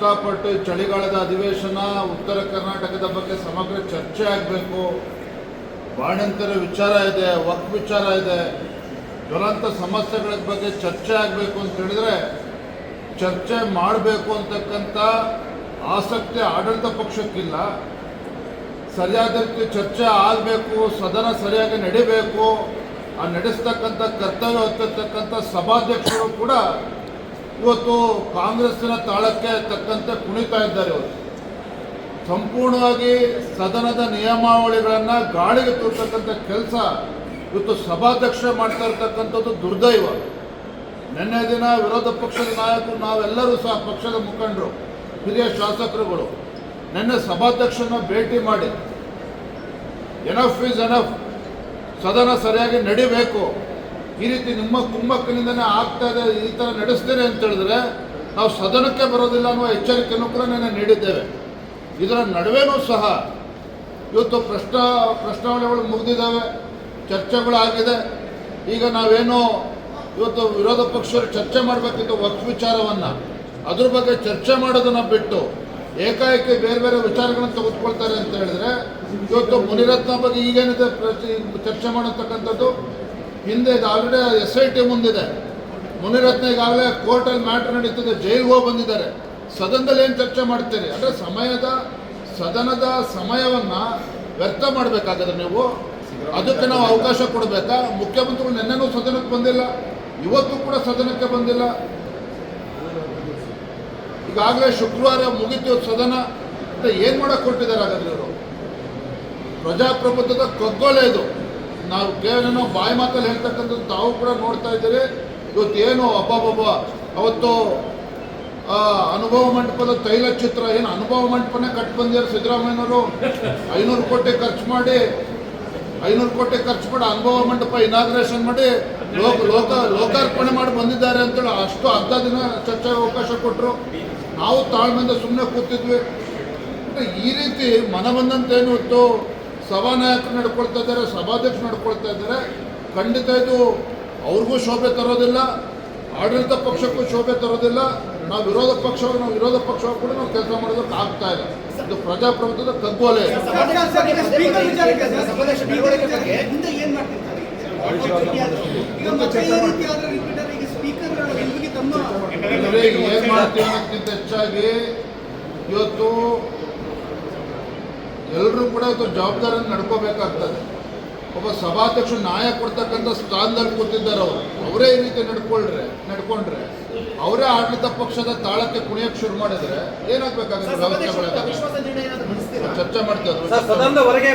ಕಷ್ಟಪಟ್ಟು ಚಳಿಗಾಲದ ಅಧಿವೇಶನ ಉತ್ತರ ಕರ್ನಾಟಕದ ಬಗ್ಗೆ ಸಮಗ್ರ ಚರ್ಚೆ ಆಗಬೇಕು. ಬಾಣಂತರ ವಿಚಾರ ಇದೆ ವಕ್ ವಿಚಾರ ಇದೆ. ದುರಂತ ಸಮಸ್ಯೆಗಳ ಬಗ್ಗೆ ಚರ್ಚೆ ಆಗಬೇಕು ಅಂತ ಹೇಳಿದ್ರೆ ಚರ್ಚೆ ಮಾಡಬೇಕು ಅಂತಕ್ಕಂಥ ಆಸಕ್ತಿ ಆಡಳಿತ ಪಕ್ಷಕ್ಕಿಲ್ಲ. ಸರಿಯಾದ ಚರ್ಚೆ ಆಗಬೇಕು, ಸದನ ಸರಿಯಾಗಿ ನಡಿಬೇಕು. ಆ ನಡೆಸ್ತಕ್ಕಂಥ ಕರ್ತವ್ಯ ಹೊತ್ತಿರ್ತಕ್ಕಂಥ ಸಭಾಧ್ಯಕ್ಷರು ಕೂಡ ಇವತ್ತು ಕಾಂಗ್ರೆಸ್ಸಿನ ತಾಳಕ್ಕೆ ತಕ್ಕಂತೆ ಕುಣಿತಾ ಇದ್ದಾರೆ ಅವರು. ಸಂಪೂರ್ಣವಾಗಿ ಸದನದ ನಿಯಮಾವಳಿಗಳನ್ನು ಗಾಳಿಗೆ ತೋರ್ತಕ್ಕಂಥ ಕೆಲಸ ಇವತ್ತು ಸಭಾಧ್ಯಕ್ಷ ಮಾಡ್ತಾ ಇರ್ತಕ್ಕಂಥದ್ದು ದುರ್ದೈವ. ನಿನ್ನೆ ದಿನ ವಿರೋಧ ಪಕ್ಷದ ನಾಯಕರು, ನಾವೆಲ್ಲರೂ ಸಹ ಪಕ್ಷದ ಮುಖಂಡರು, ಹಿರಿಯ ಶಾಸಕರುಗಳು ನಿನ್ನೆ ಸಭಾಧ್ಯಕ್ಷನ ಭೇಟಿ ಮಾಡಿ ಎನಫ್ ಈಸ್ ಎನಫ್ ಸದನ ಸರಿಯಾಗಿ ನಡಿಬೇಕು. ಈ ರೀತಿ ನಿಮ್ಮ ಕುಮ್ಮಕ್ಕಿನಿಂದನೇ ಆಗ್ತಾ ಇದೆ, ಈ ಥರ ನಡೆಸ್ತೀರಿ ಅಂತ ಹೇಳಿದ್ರೆ ನಾವು ಸದನಕ್ಕೆ ಬರೋದಿಲ್ಲ ಅನ್ನುವ ಎಚ್ಚರಿಕೆಯನ್ನು ಕೂಡ ನಾನು ನೀಡಿದ್ದೇವೆ. ಇದರ ನಡುವೆನೂ ಸಹ ಇವತ್ತು ಪ್ರಶ್ನ, ಪ್ರಶ್ನಾವಳಿಗಳು ಮುಗಿದಿದ್ದಾವೆ, ಚರ್ಚೆಗಳಾಗಿದೆ. ಈಗ ನಾವೇನು ಇವತ್ತು ವಿರೋಧ ಪಕ್ಷರು ಚರ್ಚೆ ಮಾಡಬೇಕಿತ್ತು ವಕ್ಫ್ ವಿಚಾರವನ್ನು. ಅದ್ರ ಬಗ್ಗೆ ಚರ್ಚೆ ಮಾಡೋದನ್ನು ಬಿಟ್ಟು ಏಕಾಏಕಿ ಬೇರೆ ಬೇರೆ ವಿಚಾರಗಳನ್ನು ತೆಗೆದುಕೊಳ್ತಾರೆ ಅಂತ ಹೇಳಿದ್ರೆ ಇವತ್ತು ಮುನಿರತ್ನ ಬಗ್ಗೆ ಈಗೇನಿದೆ ಚರ್ಚೆ ಮಾಡತಕ್ಕಂಥದ್ದು ಹಿಂದೆ ಆಲ್ರೆಡಿ ಎಸ್ ಐ ಟಿ ಮುಂದಿದೆ. ಮುನಿರತ್ನ ಈಗಾಗಲೇ ಕೋರ್ಟಲ್ಲಿ ಮ್ಯಾಟ್ರ್ ನಡೀತದೆ, ಜೈಲಿಗೆ ಹೋಗಿ ಬಂದಿದ್ದಾರೆ. ಸದನದಲ್ಲಿ ಏನು ಚರ್ಚೆ ಮಾಡ್ತೀರಿ? ಅಂದರೆ ಸಮಯದ, ಸದನದ ಸಮಯವನ್ನು ವ್ಯರ್ಥ ಮಾಡಬೇಕಾಗದ ನೀವು ಅದಕ್ಕೆ ನಾವು ಅವಕಾಶ ಕೊಡಬೇಕಾ? ಮುಖ್ಯಮಂತ್ರಿಗಳು ನಿನ್ನೆನೂ ಸದನಕ್ಕೆ ಬಂದಿಲ್ಲ, ಇವತ್ತು ಕೂಡ ಸದನಕ್ಕೆ ಬಂದಿಲ್ಲ. ಈಗಾಗಲೇ ಶುಕ್ರವಾರ ಮುಗಿತು ಸದನ. ಅಂತ ಏನು ಮಾಡಕ್ಕೆ ಕೊಟ್ಟಿದ್ದಾರೆ ಹಾಗಾದ್ರೆ ಇವರು? ಪ್ರಜಾಪ್ರಭುತ್ವದ ಕಗ್ಗೊಲೆ ಇದು. ನಾವು ಕೇವಲ ಬಾಯಿ ಮಾತಲ್ಲಿ ಹೇಳ್ತಕ್ಕಂಥದ್ದು ತಾವು ಕೂಡ ನೋಡ್ತಾ ಇದ್ದೀರಿ. ಇವತ್ತು ಏನು ಬಬ್ಬ ಅವತ್ತು ಅನುಭವ ಮಂಟಪದ ತೈಲ ಚಿತ್ರ ಏನು ಅನುಭವ ಮಂಟಪನೇ ಕಟ್ ಬಂದಿದ್ದಾರೆ ಸಿದ್ದರಾಮಯ್ಯನವರು. ಐನೂರು ಕೋಟಿ ಖರ್ಚು ಮಾಡಿ, ಐನೂರು ಕೋಟಿ ಖರ್ಚು ಮಾಡಿ ಅನುಭವ ಮಂಟಪ ಇನಾಗ್ರೇಷನ್ ಮಾಡಿ ಲೋಕ ಲೋಕ, ಲೋಕಾರ್ಪಣೆ ಮಾಡಿ ಬಂದಿದ್ದಾರೆ ಅಂತೇಳಿ ಅಷ್ಟು ಅರ್ಧ ದಿನ ಚರ್ಚೆಗೆ ಅವಕಾಶ ಕೊಟ್ಟರು ನಾವು ತಾಳ್ಮೆಯಿಂದ ಸುಮ್ಮನೆ ಕೂತಿದ್ವಿ. ಈ ರೀತಿ ಮನ ಬಂದಂತೇನು ಇತ್ತು? ಸಭಾನಾಯಕರು ನಡ್ಕೊಳ್ತಾ ಇದ್ದಾರೆ ಸಭಾಧ್ಯಕ್ಷರು ನಡ್ಕೊಳ್ತಾ ಇದ್ದಾರೆ. ಖಂಡಿತ ಇದು ಅವ್ರಿಗೂ ಶೋಭೆ ತರೋದಿಲ್ಲ ಆಡಳಿತ ಪಕ್ಷಕ್ಕೂ ಶೋಭೆ ತರೋದಿಲ್ಲ. ನಾವು ವಿರೋಧ ಪಕ್ಷವಾಗಿ ನಾವು ವಿರೋಧ ಪಕ್ಷವಾಗಿ ಕೂಡ ನಾವು ಕೆಲಸ ಮಾಡೋದಕ್ಕೆ ಆಗ್ತಾ ಇಲ್ಲ. ಇದು ಪ್ರಜಾಪ್ರಭುತ್ವದ ಕಗ್ಗೋಲೆ. ಏನ್ ಮಾಡ್ತೀವಿ ಅನ್ನೋದಕ್ಕಿಂತ ಹೆಚ್ಚಾಗಿ ಇವತ್ತು ಎಲ್ಲರೂ ಕೂಡ ಇವತ್ತು ಜವಾಬ್ದಾರಿಯನ್ನು ನಡ್ಕೋಬೇಕಾಗ್ತದೆ. ಒಬ್ಬ ಸಭಾಧ್ಯಕ್ಷ ನ್ಯಾಯ ಕೊಡ್ತಕ್ಕಂಥ ಸ್ಥಾನದಲ್ಲಿ ಕೂತಿದ್ದಾರೆ ಅವರು. ಅವರೇ ಈ ರೀತಿ ನಡ್ಕೊಳ್ರೆ ನಡ್ಕೊಂಡ್ರೆ ಅವರೇ ಆಡಳಿತ ಪಕ್ಷದ ತಾಳಕ್ಕೆ ಕುಣಿಯಕ್ಕೆ ಶುರು ಮಾಡಿದ್ರೆ ಏನಾಗ್ಬೇಕಾಗುತ್ತೆ ಚರ್ಚೆ ಮಾಡ್ತಾರೆ ಸರ್ ಸದನದ ಹೊರಗೆ